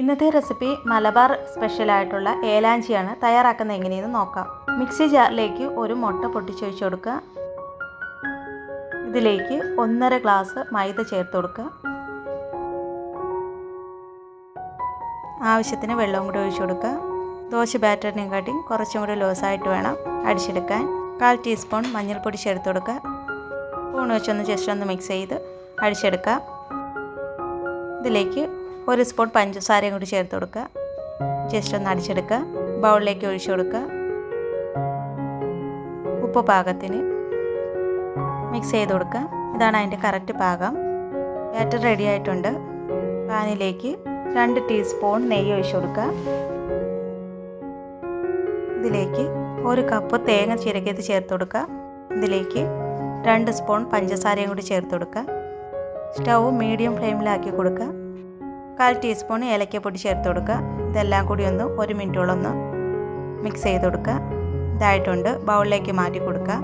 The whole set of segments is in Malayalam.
ഇന്നത്തെ റെസിപ്പി മലബാർ സ്പെഷ്യലായിട്ടുള്ള ഏലാഞ്ചിയാണ്. തയ്യാറാക്കുന്നത് എങ്ങനെയെന്ന് നോക്കാം. മിക്സി ജാറിലേക്ക് ഒരു മുട്ട പൊട്ടിച്ചൊഴിച്ച് കൊടുക്കുക. ഇതിലേക്ക് ഒന്നര ഗ്ലാസ് മൈദ ചേർത്ത് കൊടുക്കുക. ആവശ്യത്തിന് വെള്ളവും കൂടി ഒഴിച്ചു കൊടുക്കുക. ദോശ ബാറ്ററിനെയും കാട്ടി കുറച്ചും കൂടി ലോസായിട്ട് വേണം അടിച്ചെടുക്കാൻ. കാൽ ടീസ്പൂൺ മഞ്ഞൾപ്പൊടി ചേർത്ത് കൊടുക്കുക. സ്പൂൺ വെച്ചൊന്ന് ജസ്റ്റ് ഒന്ന് മിക്സ് ചെയ്ത് അടിച്ചെടുക്കുക. ഇതിലേക്ക് ഒരു സ്പൂൺ പഞ്ചസാരയും കൂടി ചേർത്ത് കൊടുക്കുക. ജസ്റ്റ് ഒന്ന് അടിച്ചെടുക്കുക. ബൗളിലേക്ക് ഒഴിച്ചു കൊടുക്കുക. ഉപ്പ് പാകത്തിന് മിക്സ് ചെയ്ത് കൊടുക്കുക. ഇതാണ് അതിന്റെ കറക്റ്റ് പാകം. ബാറ്റർ റെഡി ആയിട്ടുണ്ട്. പാനിലേക്ക് രണ്ട് ടീസ്പൂൺ നെയ്യ് ഒഴിച്ചു കൊടുക്കുക. ഇതിലേക്ക് ഒരു കപ്പ് തേങ്ങ ചിരകിയത് ചേർത്ത് കൊടുക്കുക. ഇതിലേക്ക് രണ്ട് സ്പൂൺ പഞ്ചസാരയും കൂടി ചേർത്ത് കൊടുക്കുക. സ്റ്റൗ മീഡിയം ഫ്ലെയിമിലാക്കി കൊടുക്കുക. കാൽ ടീസ്പൂൺ ഏലക്കപ്പൊടി ചേർത്ത് കൊടുക്കുക. ഇതെല്ലാം കൂടി ഒന്ന് ഒരു മിനിറ്റോളം ഒന്ന് മിക്സ് ചെയ്ത് കൊടുക്കുക. ഇതായിട്ടുണ്ട്. ബൗളിലേക്ക് മാറ്റി കൊടുക്കുക.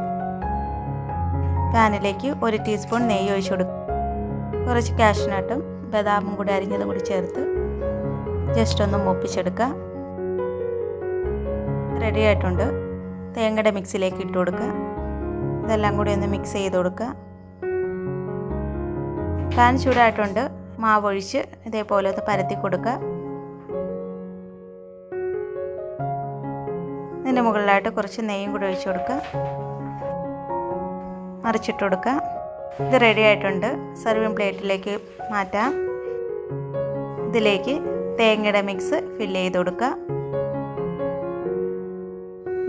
പാനിലേക്ക് ഒരു ടീസ്പൂൺ നെയ്യ് ഒഴിച്ച് കൊടുക്കുക. കുറച്ച് കാഷ്നട്ടും ബദാമും കൂടി അരിഞ്ഞതും കൂടി ചേർത്ത് ജസ്റ്റ് ഒന്ന് മൂപ്പിച്ചെടുക്കുക. റെഡി ആയിട്ടുണ്ട്. തേങ്ങയുടെ മിക്സിലേക്ക് ഇട്ട് കൊടുക്കുക. ഇതെല്ലാം കൂടി ഒന്ന് മിക്സ് ചെയ്ത് കൊടുക്കുക. പാൻ ചൂടായിട്ടുണ്ട്. മാവ് ഒഴിച്ച് ഇതേപോലെ ഒന്ന് പരത്തി കൊടുക്കുക. ഇതിന്റെ മുകളിലായിട്ട് കുറച്ച് നെയ്യും കൂടി ഒഴിച്ചു കൊടുക്കുക. മറിച്ചിട്ട് കൊടുക്കുക. ഇത് റെഡി ആയിട്ടുണ്ട്. സർവിങ് പ്ലേറ്റിലേക്ക് മാറ്റാം. ഇതിലേക്ക് തേങ്ങയുടെ മിക്സ് ഫില്ല് ചെയ്ത് കൊടുക്കുക.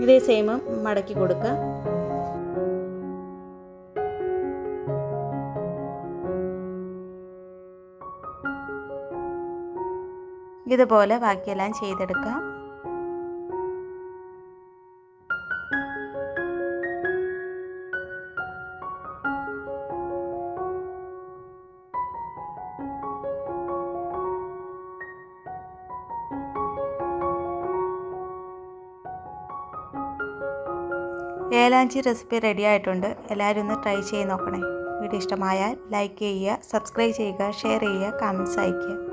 ഇതേ സെയിം മടക്കി കൊടുക്കുക. ഇതുപോലെ ബാക്കിയെല്ലാം ചെയ്തെടുക്കാം. ഏലാഞ്ചി റെസിപ്പി റെഡി ആയിട്ടുണ്ട്. എല്ലാവരും ഒന്ന് ട്രൈ ചെയ്ത് നോക്കണേ. വീഡിയോ ഇഷ്ടമായാൽ ലൈക്ക് ചെയ്യുക സബ്സ്ക്രൈബ് ചെയ്യുക ഷെയർ ചെയ്യുക കമൻസ് അയയ്ക്കുക.